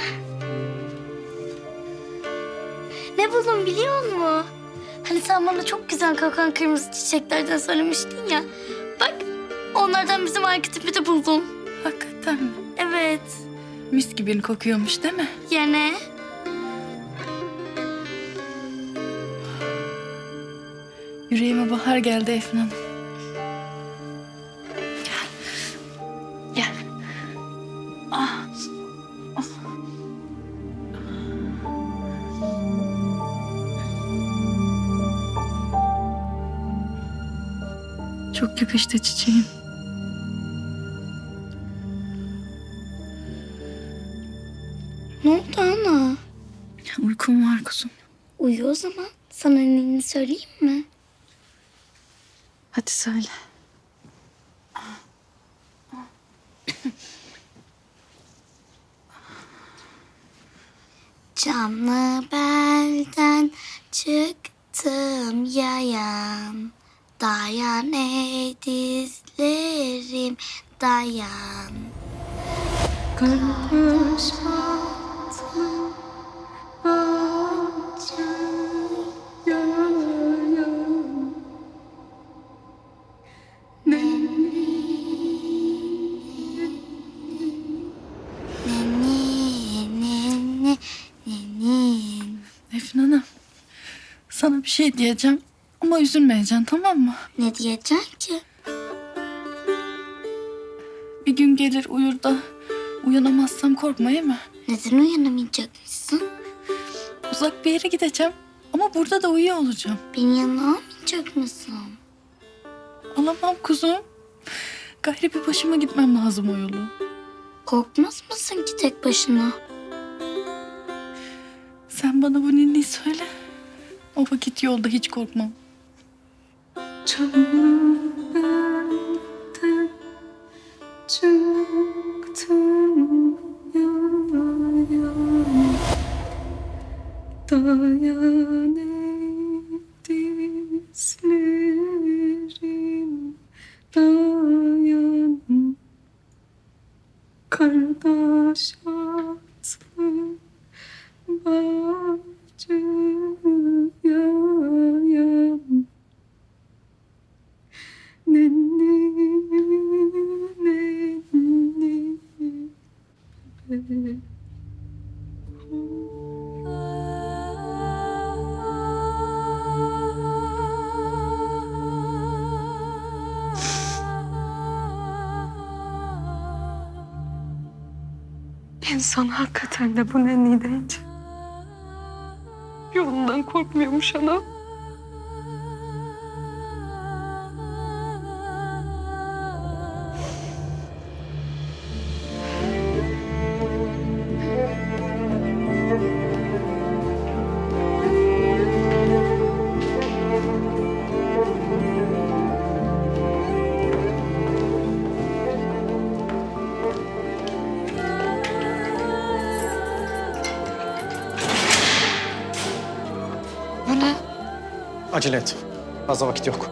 Ah. Ne buldum biliyor musun? Hani sen bana çok güzel kokan kırmızı çiçeklerden söylemiştin ya. Bak onlardan bizim arketimde de buldum. Hakikaten mi? Evet. Mis gibi kokuyormuş değil mi? Yani Yüreğime bahar geldi Efnan Çok yakıştı çiçeğim. Ne oldu ana? Uykum var kuzum. Uyu o zaman. Sana neyini söyleyeyim mi? Hadi söyle. Canlı belden çıktım yayan. Dayan ey dizlerim dayan. Kardeş Neni, neni, neni. Efnan Hanım, sana bir şey diyeceğim ama üzülmeyeceksin tamam mı? Ne diyeceğim ki? Bir gün gelir uyur da uyanamazsam korkma iyi mi? Neden uyanamayacakmışsın? Uzak bir yere gideceğim ama burada da uyuyor olacağım. Beni yanına almayacak mısın? Alamam kuzum. Gayri bir başıma gitmem lazım o yolu. Korkmaz mısın ki tek başına? Sen bana bu ninniyi söyle. O vakit yolda hiç korkmam. Çıktım yayan Dayan ey Dayan Kardeş İnsan hakikaten de bu nenni deyince yolundan korkmuyormuş ana. Acele et. Fazla vakit yok.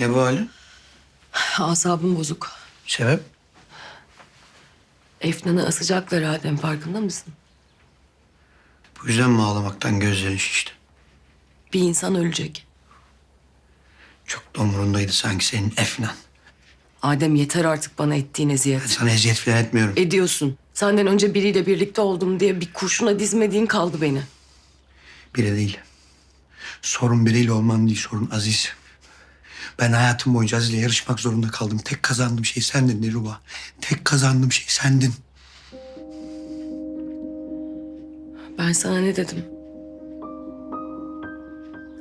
Ne bu halin? Asabım bozuk. Sebep? Efnan'ı asacaklar Adem farkında mısın? Bu yüzden mi ağlamaktan gözlerin şişti? Bir insan ölecek. Çok da umurundaydı sanki senin Efnan. Adem yeter artık bana ettiğin Ben eziyet. sana eziyet falan etmiyorum. Ediyorsun. Senden önce biriyle birlikte oldum diye bir kurşuna dizmediğin kaldı beni. Biri değil. Sorun biriyle olman değil, sorun Aziz. Ben hayatım boyunca Aziz'le yarışmak zorunda kaldım. Tek kazandığım şey sendin Dilruba. Tek kazandığım şey sendin. Ben sana ne dedim?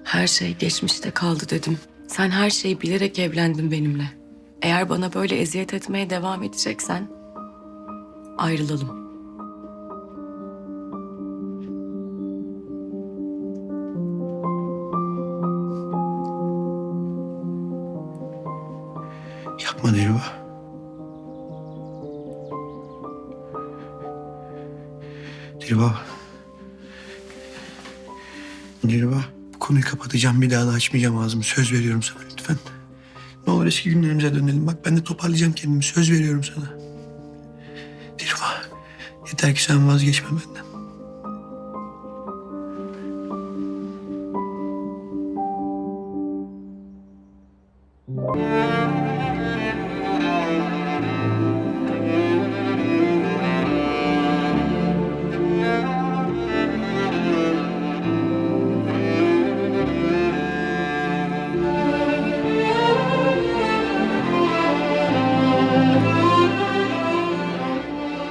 Her şey geçmişte kaldı dedim. Sen her şeyi bilerek evlendin benimle. Eğer bana böyle eziyet etmeye devam edeceksen ayrılalım. Yapma Dilruba. Dilruba. Dilruba. Bu konuyu kapatacağım. Bir daha da açmayacağım ağzımı. Söz veriyorum sana lütfen. Ne olur eski günlerimize dönelim. Bak ben de toparlayacağım kendimi. Söz veriyorum sana. Dilruba. Yeter ki sen vazgeçme benden.